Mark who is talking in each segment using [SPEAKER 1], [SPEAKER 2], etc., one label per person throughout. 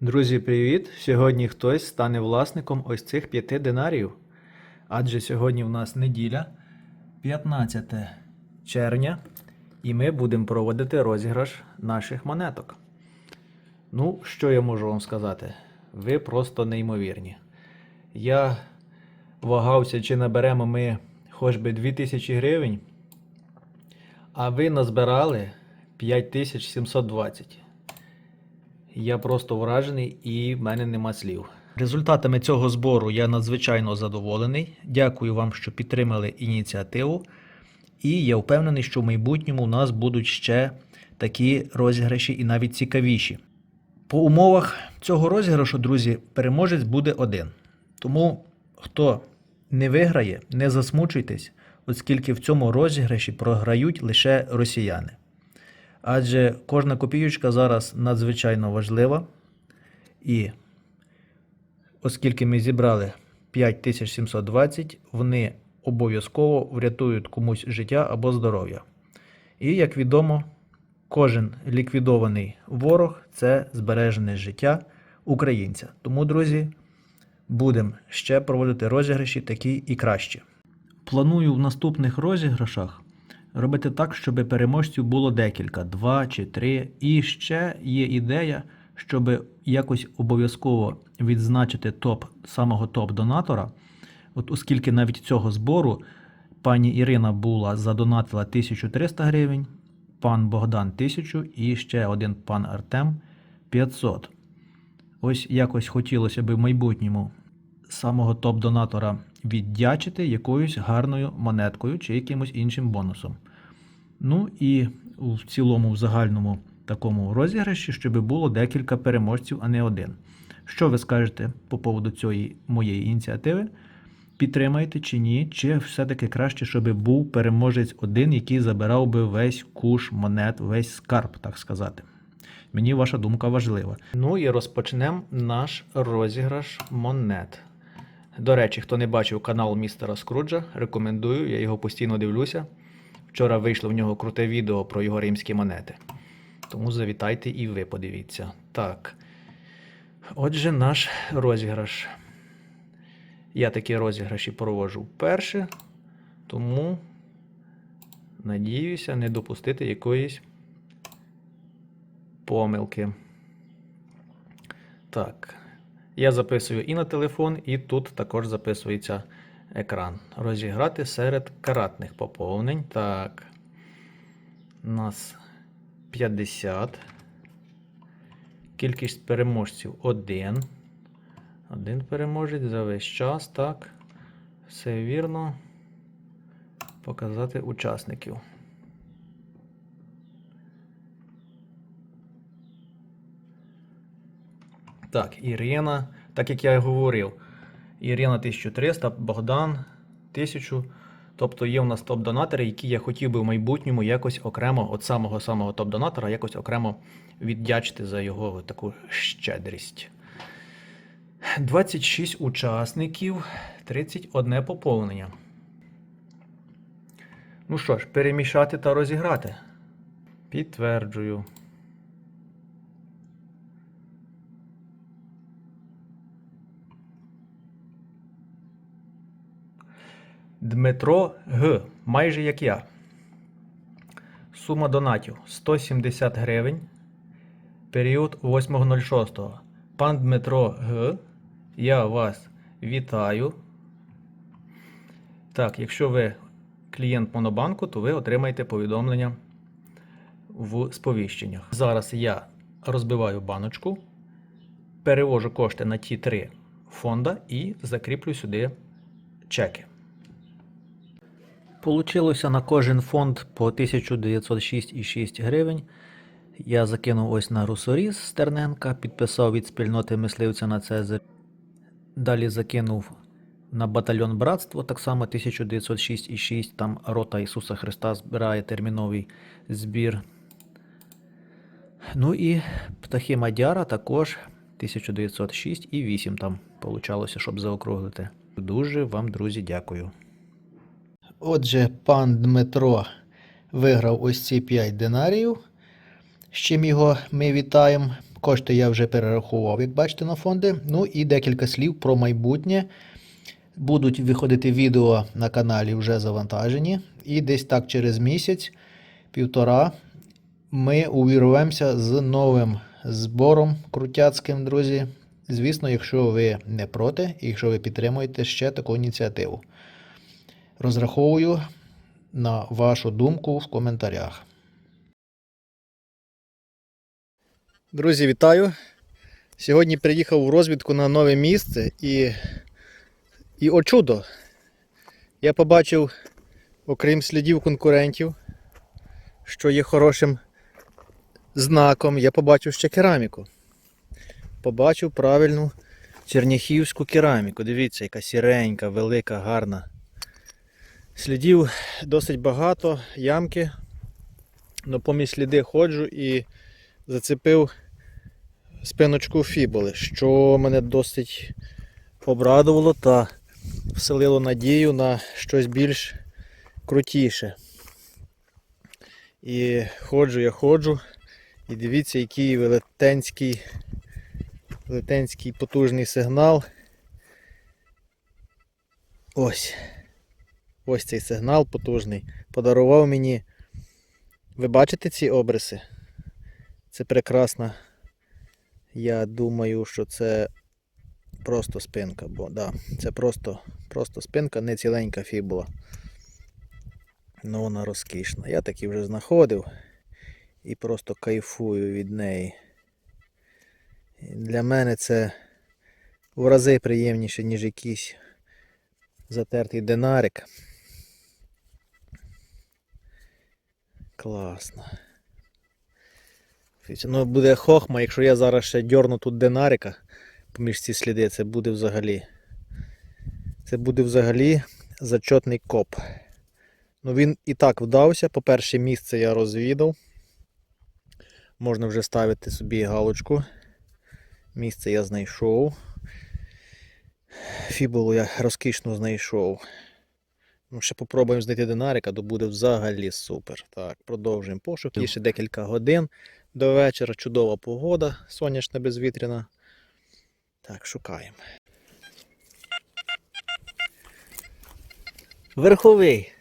[SPEAKER 1] Друзі, привіт! Сьогодні хтось стане власником ось цих п'яти динарів. Адже сьогодні в нас неділя, 15 червня, і ми будемо проводити розіграш наших монеток. Ну, що я можу вам сказати? Ви просто неймовірні. Я вагався, чи наберемо ми хоч би 2000 гривень, а ви назбирали 5720. Я просто вражений і в мене нема слів. Результатами цього збору я надзвичайно задоволений. Дякую вам, що підтримали ініціативу. І я впевнений, що в майбутньому у нас будуть ще такі розіграші і навіть цікавіші. По умовах цього розіграшу, друзі, переможець буде один. Тому хто не виграє, не засмучуйтесь, оскільки в цьому розіграші програють лише росіяни. Адже кожна копійочка зараз надзвичайно важлива. І оскільки ми зібрали 5720, вони обов'язково врятують комусь життя або здоров'я. І, як відомо, кожен ліквідований ворог це збережене життя українця. Тому, друзі, будемо ще проводити розіграші такі і кращі. Планую в наступних розіграшах робити так, щоб переможців було декілька, два чи три. І ще є ідея, щоб якось обов'язково відзначити топ самого топ-донатора. От оскільки навіть цього збору пані Ірина була задонатила 1300 гривень, пан Богдан 1000 і ще один пан Артем 500. Ось якось хотілося б в майбутньому самого топ-донатора віддячити якоюсь гарною монеткою чи якимось іншим бонусом. Ну і в цілому, в загальному такому розіграші, щоб було декілька переможців, а не один. Що ви скажете по поводу цієї моєї ініціативи? Підтримаєте чи ні? Чи все-таки краще, щоб був переможець один, який забирав би весь куш монет, весь скарб, так сказати. Мені ваша думка важлива. Ну і розпочнемо наш розіграш монет. До речі, хто не бачив канал містера Скруджа, рекомендую, я його постійно дивлюся. Вчора вийшло в нього круте відео про його римські монети. Тому завітайте і ви подивіться. Так. Отже, наш розіграш. Я такі розіграші проводжу вперше, тому надіюся не допустити якоїсь помилки. Так. Я записую і на телефон, і тут також записується екран. Розіграти серед каратних поповнень. Так. У нас 50. Кількість переможців 1. Один переможець за весь час. Так. Все вірно. Показати учасників. Так, Ірина, так як я і говорив, Ірина 1300, Богдан 1000. Тобто є у нас топ-донатори, які я хотів би в майбутньому якось окремо, от самого самого топ-донатора, якось окремо віддячити за його таку щедрість. 26 учасників, 31 поповнення. Ну що ж, перемішати та розіграти. Підтверджую. Дмитро Г. Майже як я. Сума донатів 170 гривень. Період 8.06. Пан Дмитро Г. Я вас вітаю. Так, якщо ви клієнт Монобанку, то ви отримаєте повідомлення в сповіщеннях. Зараз я розбиваю баночку, перевожу кошти на ті три фонда і закріплю сюди чеки. Получилося на кожен фонд по 1906,6 гривень. Я закинув ось на Русоріз Стерненка, підписав від спільноти мисливця на Цезарь. Далі закинув на батальйон Братство, так само 1906,6. Там рота Ісуса Христа збирає терміновий збір. Ну і птахи Мадяра також 1906,8 там получалося, щоб заокруглити. Дуже вам, друзі, дякую. Отже, пан Дмитро виграв ось ці 5 динаріїв. З чим його ми вітаємо. Кошти я вже перерахував, як бачите, на фонди. Ну і декілька слів про майбутнє. Будуть виходити відео на каналі вже завантажені. І десь так через місяць, півтора, ми увірвемося з новим збором крутяцьким, друзі. Звісно, якщо ви не проти, і якщо ви підтримуєте ще таку ініціативу. Розраховую на вашу думку в коментарях. Друзі, вітаю! Сьогодні приїхав у розвідку на нове місце і, і о чудо! Я побачив, окрім слідів конкурентів, що є хорошим знаком, я побачив ще кераміку. Побачив правильну черняхівську кераміку. Дивіться, яка сіренька, велика, гарна. Слідів досить багато, ямки. Но поміж сліди ходжу і зацепив спиночку фібули, що мене досить обрадувало та вселило надію на щось більш крутіше. І ходжу, я ходжу, і дивіться, який велетенський, велетенський потужний сигнал. Ось. Ось цей сигнал потужний. Подарував мені. Ви бачите ці обриси? Це прекрасно. Я думаю, що це просто спинка, бо да, це просто, просто спинка, не ціленька фібула. Ну вона розкішна. Я такі вже знаходив і просто кайфую від неї. Для мене це в рази приємніше, ніж якийсь затертий динарик. Класно. Ну, буде хохма, якщо я зараз ще дьорну тут динарика поміж ці сліди, це буде взагалі. Це буде взагалі зачетний коп. Ну він і так вдався. По-перше, місце я розвідав. Можна вже ставити собі галочку. Місце я знайшов. Фібулу я розкішно знайшов. Ну, ще попробуємо знайти динарика, то буде взагалі супер. Так, продовжуємо пошук. Є ще декілька годин до вечора. Чудова погода, сонячна безвітряна. Так, шукаємо. Верховий.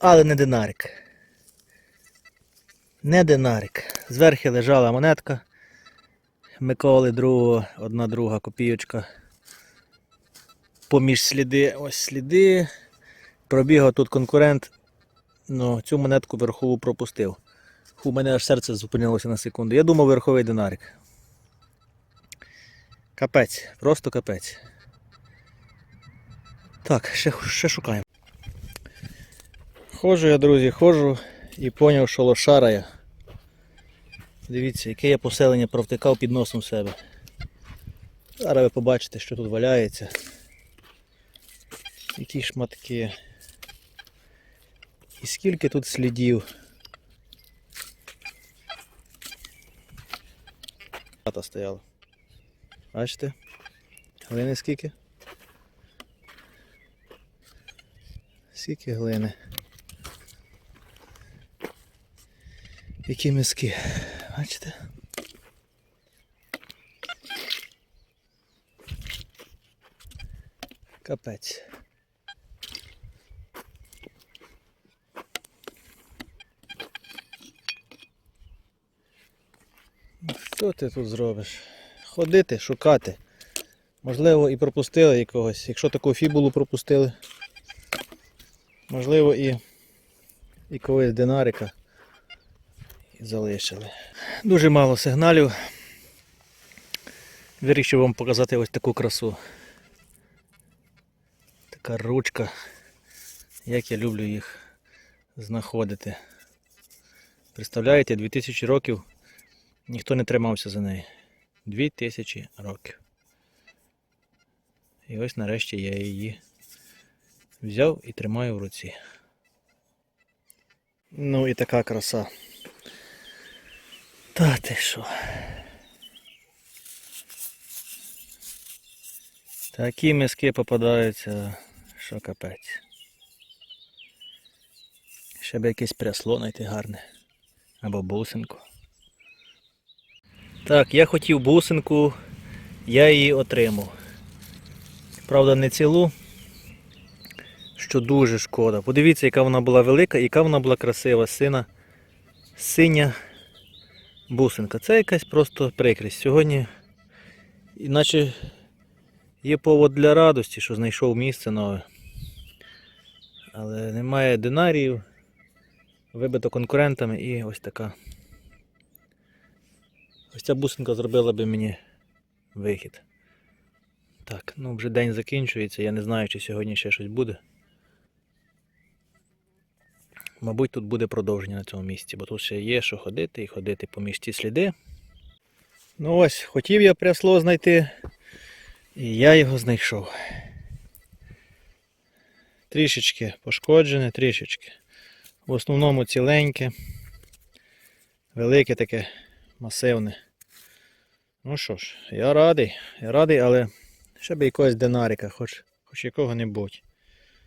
[SPEAKER 1] Але не динарик. Не динарик. Зверху лежала монетка. Миколи другого, одна друга копійочка. Поміж сліди, ось сліди. Пробігав тут конкурент. Ну, цю монетку верхову пропустив. У мене аж серце зупинилося на секунду. Я думав верховий динарик. Капець, просто капець. Так, ще, ще шукаємо. Ходжу я, друзі, ходжу і зрозумів, що лошара я. Дивіться, яке я поселення провтикав під носом себе. Зараз ви побачите, що тут валяється. Які шматки. І скільки тут слідів. Хата стояла. Бачите? Глини скільки? Скільки глини. Які миски. Бачите? Капець. Що ти тут зробиш? Ходити, шукати. Можливо, і пропустили якогось. Якщо таку фібулу пропустили. Можливо, і, і когось динарика залишили. Дуже мало сигналів. Вирішив вам показати ось таку красу. Така ручка. Як я люблю їх знаходити. Представляєте, 2000 років ніхто не тримався за неї. 2000 років. І ось нарешті я її взяв і тримаю в руці. Ну і така краса. Та ти що? Такі миски попадаються, що капець. Ще б якесь прясло знайти гарне. Або бусинку. Так, я хотів бусинку, я її отримав. Правда, не цілу, що дуже шкода. Подивіться, яка вона була велика яка вона була красива, сина, синя бусинка. Це якась просто прикрість. Сьогодні, іначе є повод для радості, що знайшов місце нове. Але немає динаріїв, вибито конкурентами і ось така. Ось ця бусинка зробила би мені вихід. Так, ну вже день закінчується, я не знаю, чи сьогодні ще щось буде. Мабуть, тут буде продовження на цьому місці, бо тут ще є що ходити і ходити поміж ті сліди. Ну ось, хотів я прясло знайти, і я його знайшов. Трішечки пошкоджене, трішечки. В основному ціленьке, велике таке, масивне. Ну що ж, я радий, я радий, але ще б якогось динарика, хоч, хоч якого-небудь.